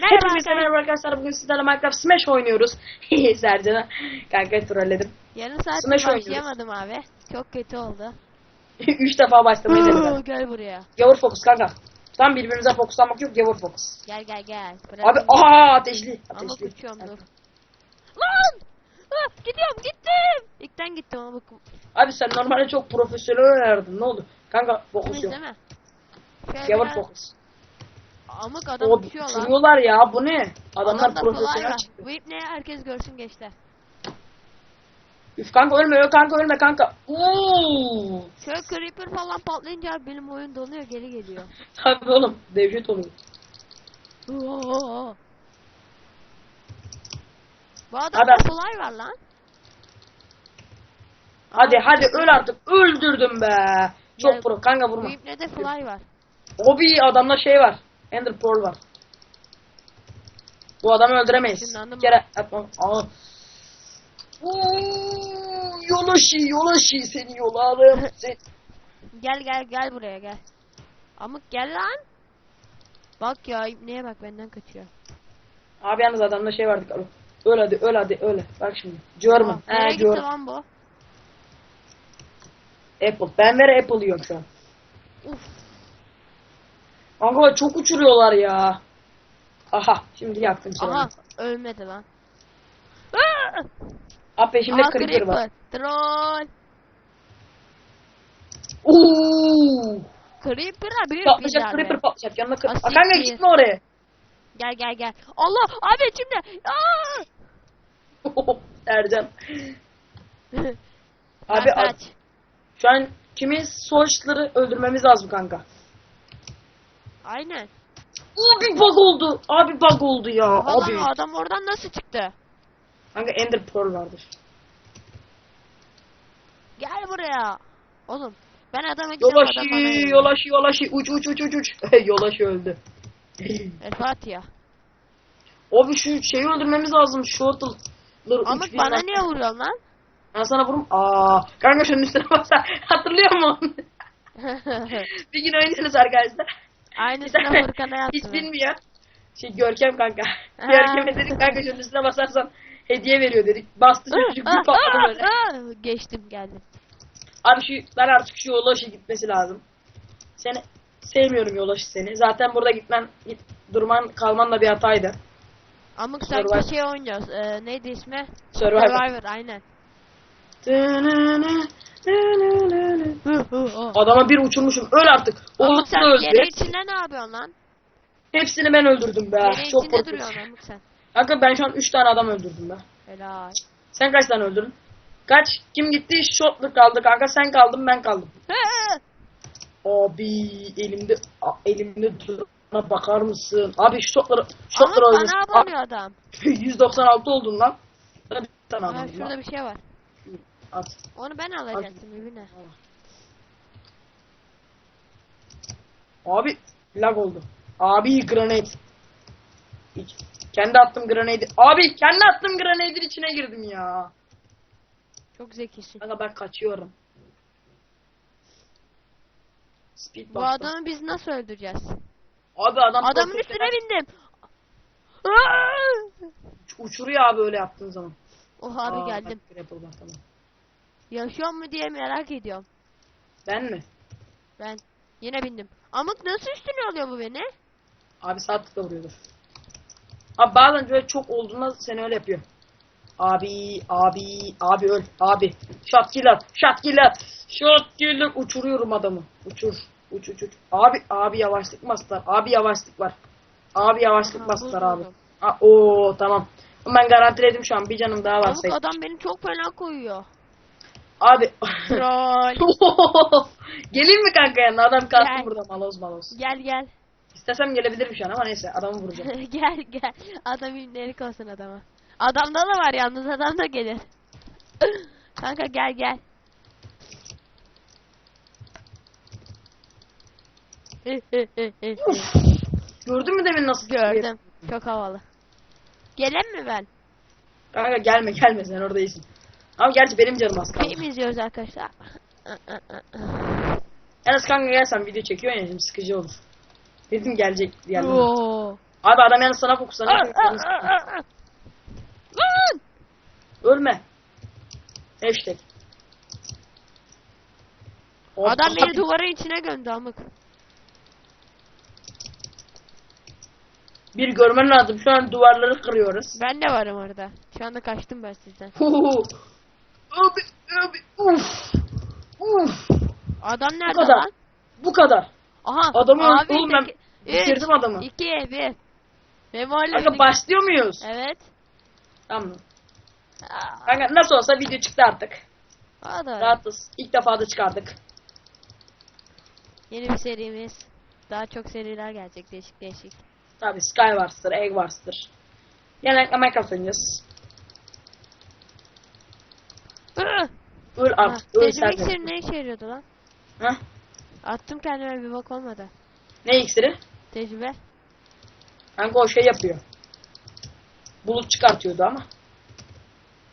Merhaba arkadaşlar. merhaba arkadaşlar. Bugün sizlerle Minecraft Smash oynuyoruz. Sercan'a kanka trolledim. Yarım saat Smash başlayamadım abi. Çok kötü oldu. Üç defa başlamayı denedim. gel buraya. Gavur fokus kanka. Tam birbirimize fokuslanmak yok. Gavur fokus. Gel gel gel. Bırak Abi aha ateşli. Ama Ateşli. uçuyorum dur. Lan! Ah, gidiyorum gittim. İlkten gittim ama bu Abi sen normalde çok profesyonel oynardın. Ne oldu? Kanka fokus yok. değil mi? Şöyle Gavur fokus. Amık adam O uçuyor lan. uçuruyorlar ya. Bu ne? Adamlar profesyonel var. çıktı. Bu ip ne herkes görsün gençler. Üf kanka ölme ölme kanka ölme kanka. Uuu. Şöyle creeper falan patlayınca benim oyun donuyor geri geliyor. Tabii oğlum. Devlet oluyor. Oo. Bu adamda Adam- fly var lan. Hadi hadi öl artık. Öldürdüm be. Çok Ya, pro. Kanka Bu vurma. ipnede fly var. Hobi adamda şey var. Ender Pearl var. Bu adamı öldüremeyiz. Bir kere atmam. Aa. Uuu, Yolaşı yolaşı seni yolarım. Sen... Gel gel gel buraya gel. Amık gel lan. Bak ya ipneye bak benden kaçıyor. Abi yalnız adamda şey vardı. Alo. Öl hadi öl hadi öl. Bak şimdi. German. Aa, Nereye gitti lan bu? Apple. Ben ver Apple yiyorum şu an. Uf. Kanka çok uçuruyorlar ya. Aha şimdi yaktım seni. Aha ölmedi lan. Abi peşimde Aha, creeper var. Troll. Uuu. Creeper'a büyük bir Patlayacak darbe. creeper patlayacak. Yanına creeper. Aa, Kanka gitme oraya. Gel gel gel. Allah abi içimde. Aa! Ercan. Abi ad- şu an kimi soğuşları öldürmemiz lazım kanka. Aynen. Abi bug oldu. Abi bug oldu ya. Falan Abi. adam oradan nasıl çıktı? Kanka Ender Pearl vardır. Gel buraya. Oğlum ben adama gideceğim Yolaşı, adam yolaşı, yolaşı. Uç, uç, uç, uç, uç. yolaşı öldü. El Fatiha. Abi şu şeyi öldürmemiz lazım. Shortle'ları bin bana niye vuruyorsun lan? Ben sana vurum. Aa, kanka şunun üstüne basa. Hatırlıyor musun? bir gün oynuyoruz arkadaşlar. Aynısını Furkan'a hiç yaptım. bilmiyor. Şey Görkem kanka. Görkem'e dedik kanka şunun üstüne basarsan hediye veriyor dedik. Bastı çocuk bir patladı böyle. Geçtim geldim. Abi şu ben artık şu yolaşı gitmesi lazım. Seni sevmiyorum yolaşı seni. Zaten burada gitmen git durman kalman da bir hataydı. Amık sanki şey oynuyoruz. Ee, neydi ismi? Survivor. Survivor aynen. Adama bir uçurmuşum. Öl artık. Olursa sen öldü. yere içinde ne yapıyorsun lan? Hepsini ben öldürdüm be. Yere Çok içinde duruyorsun Amık sen. Kanka ben şu an 3 tane adam öldürdüm be. Helal. Sen kaç tane öldürdün? Kaç? Kim gitti? Shotlu kaldı kanka. Sen kaldın ben kaldım. Abi elimde elimde durana bakar mısın? Abi şu shotları Amık shotları bana abanıyor adam. 196 oldun lan. Sana bir tane Ha, aldım şurada lan. bir şey var. At. Onu ben alacaktım evine. Abi lag oldu. Abi granate. Kendi attım granate. Abi kendi attım granate'in içine girdim ya. Çok zekisin. Kanka ben kaçıyorum. Speed Bu adamı biz nasıl öldüreceğiz? Abi adam Adamın üstüne bindim. Aa! uçuruyor abi öyle yaptığın zaman. Oh abi Aa, geldim. bak, tamam. Yaşıyor mu diye merak ediyorum. Ben mi? Ben yine bindim. Amık nasıl üstüne alıyor bu beni? Abi sağ tıkla vuruyordur. Abi bazen böyle çok olduğunda seni öyle yapıyor. Abi, abi, abi öl, abi. Shot killer, shot killer, shot killer. Uçuruyorum adamı. Uçur, uç, uç, uç. Abi, abi yavaşlık bastılar. Abi yavaşlık var. Abi yavaşlık bastılar abi. Aa, oo tamam. Ben garantiledim şu an bir canım daha var. Seç. adam beni çok fena koyuyor. Abi. Troll. Geleyim mi kanka yanına? Adam kalktı Gel. burada maloz maloz. gel gel. İstesem gelebilirim şu an ama neyse adamı vuracağım. gel gel. Adam imlerik olsun adama. Adamda da var yalnız adam da gelir. Kanka gel gel. Gördün mü demin nasıl? Gördüm. Çok havalı. Gelen mi ben? Kanka gelme gelme sen orada iyisin. Ama gerçi benim canım az kaldı. Film izliyoruz arkadaşlar. Yalnız kanka gel sen video çekiyorsun ya şimdi sıkıcı olur. Dedim gelecek diyenler. Oo. Abi adam yani sana fokuslanıyor. Lan! Ölme. Hashtag. Adam beni duvarın içine gömdü amık. Bir görmen lazım. Şu an duvarları kırıyoruz. Ben de varım orada. Şu anda kaçtım ben sizden. Abi, abi, uf. Uf. Adam nerede kadar. lan? Bu kadar. Aha. Adamı abi, oğlum ben bitirdim adamı. iki, bir. Memoli. Kanka başlıyor muyuz? Evet. Tamam. Aa, Kanka nasıl olsa video çıktı artık. öyle. Rahatız. İlk defa da çıkardık. Yeni bir serimiz. Daha çok seriler gelecek değişik değişik. Tabi Skywars'tır, Egg Wars'tır. Genellikle Minecraft oynuyoruz. Öl Ha, artık, öl Tecrübe sen. iksiri ne işe yarıyordu lan? Heh. Attım kendime bir bak olmadı. Ne iksiri? Tecrübe. Kanka o şey yapıyor. Bulut çıkartıyordu ama.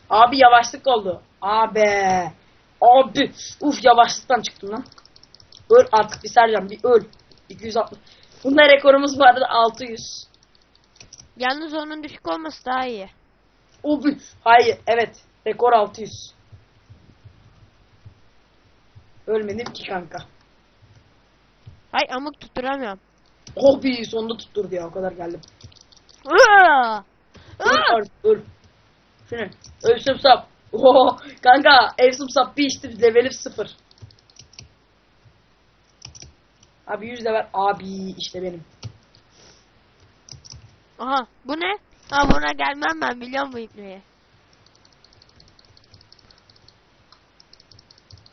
Abi yavaşlık oldu. Abi. Abi. Uf yavaşlıktan çıktım lan. Öl artık bir Sercan bir öl. 260. Bunda rekorumuz vardı 600. Yalnız onun düşük olması daha iyi. Abi. Hayır evet. Rekor 600. Ölmedim ki kanka. Ay amık tutturamıyorum. Abi sonunda tutturdu ya o kadar geldim. Aa! Öl Aa! artık öl. Şunu. Ölsüm sap. Oo, kanka evsum sap bir içtim levelim sıfır. Abi 100 level abi işte benim. Aha bu ne? Ha buna gelmem ben biliyorum bu ipneyi.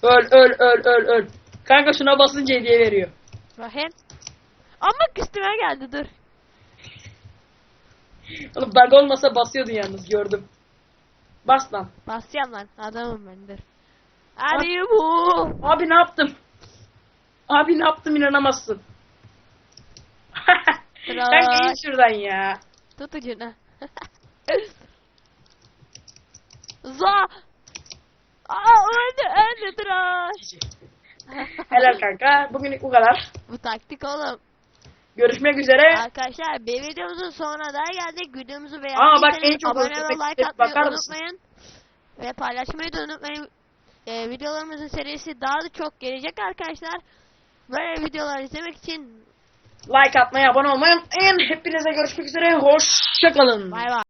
Öl öl öl öl öl. Kanka şuna basınca hediye veriyor. Bakayım. Amık üstüme geldi dur. Oğlum bug olmasa basıyordun yalnız gördüm. Bas lan. Basacağım lan adamım ben dur. Hadi bu. Abi ne yaptım? Abi ne yaptım inanamazsın. Kanka in şuradan ya. Tut ucuna. Za. Aa öldü tıraş. Helal kanka. Bugünlük bu kadar. bu taktik oğlum. Görüşmek üzere. Arkadaşlar bir videomuzun sonuna daha geldik. Videomuzu Aa, bak en beğendiyseniz çok abone ve like atmayı unutmayın. Ve paylaşmayı da unutmayın. Ee, videolarımızın serisi daha da çok gelecek arkadaşlar. Böyle videolar izlemek için Like atmayı, abone olmayı unutmayın. Hepinize görüşmek üzere. Hoşçakalın. bay bay.